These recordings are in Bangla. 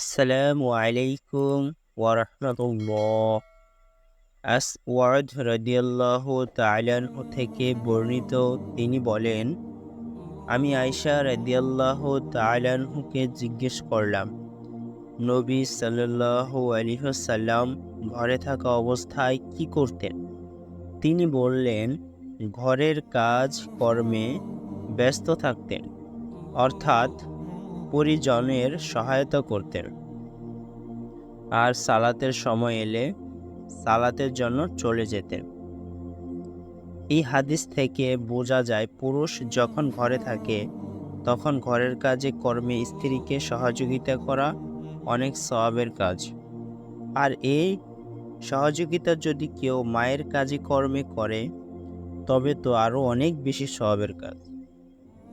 আসসালামু আলাইকুম ওয়ারহমতুল্লাহ। আস ওয়ার্ড রদিয়াল্লাহ তালানহু থেকে বর্ণিত তিনি বলেন, আমি আয়সা রদিয়াল্লাহ তালানহুকে জিজ্ঞেস করলাম, নবী সাল্লাল্লাহু আলিহসাল্লাম ঘরে থাকা অবস্থায় কি করতেন? তিনি বললেন, ঘরের কাজ কর্মে ব্যস্ত থাকতেন। অর্থাৎ পরিজনের সহায়তা করতেন। আর সালাতের সময় এলে সালাতের জন্য চলে যেতেন। এই হাদিস থেকে বোঝা যায়, পুরুষ যখন ঘরে থাকে, তখন ঘরের কাজে কর্মে স্ত্রীকে সহযোগিতা করা অনেক স্বভাবের কাজ। আর এই সহযোগিতা যদি কেউ মায়ের কাজে কর্মে করে, তবে তো আরও অনেক বেশি স্বভাবের কাজ।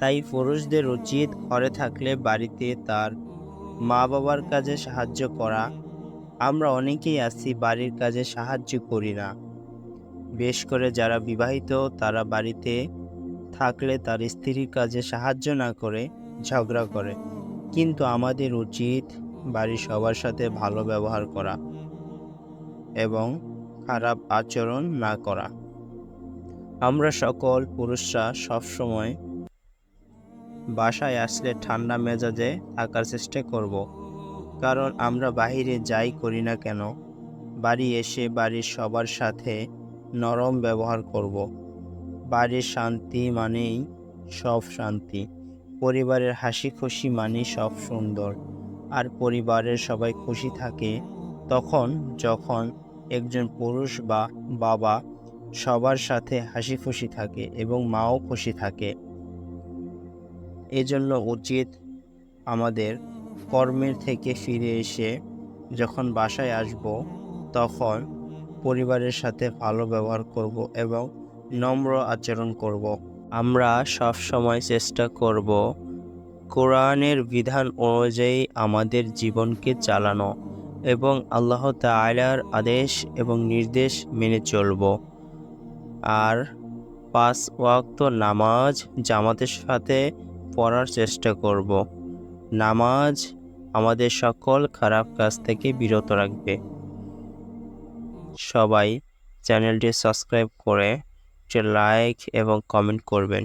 তাই পুরুষদের উচিত ঘরে থাকলে বাড়িতে তার মা বাবার কাজে সাহায্য করা। আমরা অনেকেই আছি বাড়ির কাজে সাহায্য করি না। বেশ করে যারা বিবাহিত, তারা বাড়িতে থাকলে তার স্ত্রীর কাজে সাহায্য না করে, ঝগড়া করে। কিন্তু আমাদের উচিত বাড়ির সবার সাথে ভালো ব্যবহার করা এবং খারাপ আচরণ না করা। আমরা সকল পুরুষরা সবসময় বাসায় আসলে ঠান্ডা মেজাজে থাকার চেষ্টা করব। কারণ আমরা বাহিরে যাই করি না কেন, বাড়ি এসে বাড়ির সবার সাথে নরম ব্যবহার করব। বাড়ির শান্তি মানেই সব শান্তি। পরিবারের হাসি খুশি মানেই সব সুন্দর। আর পরিবারের সবাই খুশি থাকে তখন যখন একজন পুরুষ বা বাবা সবার সাথে হাসি খুশি থাকে এবং মাও খুশি থাকে। এজন্য উচিত আমাদের কর্মের থেকে ফিরে এসে যখন বাসায় আসব, তখন পরিবারের সাথে ভালো ব্যবহার করব এবং নম্র আচরণ করব। আমরা সব সময় চেষ্টা করব কোরআনের বিধান অনুযায়ী আমাদের জীবনকে চালানো এবং আল্লাহ তাআলার আদেশ এবং নির্দেশ মেনে চলব। আর পাঁচ ওয়াক্ত নামাজ জামাতের সাথে পড়ার চেষ্টা করব। নামাজ আমাদের সকল খারাপ কাজ থেকে বিরত রাখবে। সবাই চ্যানেলটি সাবস্ক্রাইব করে লাইক এবং কমেন্ট করবেন।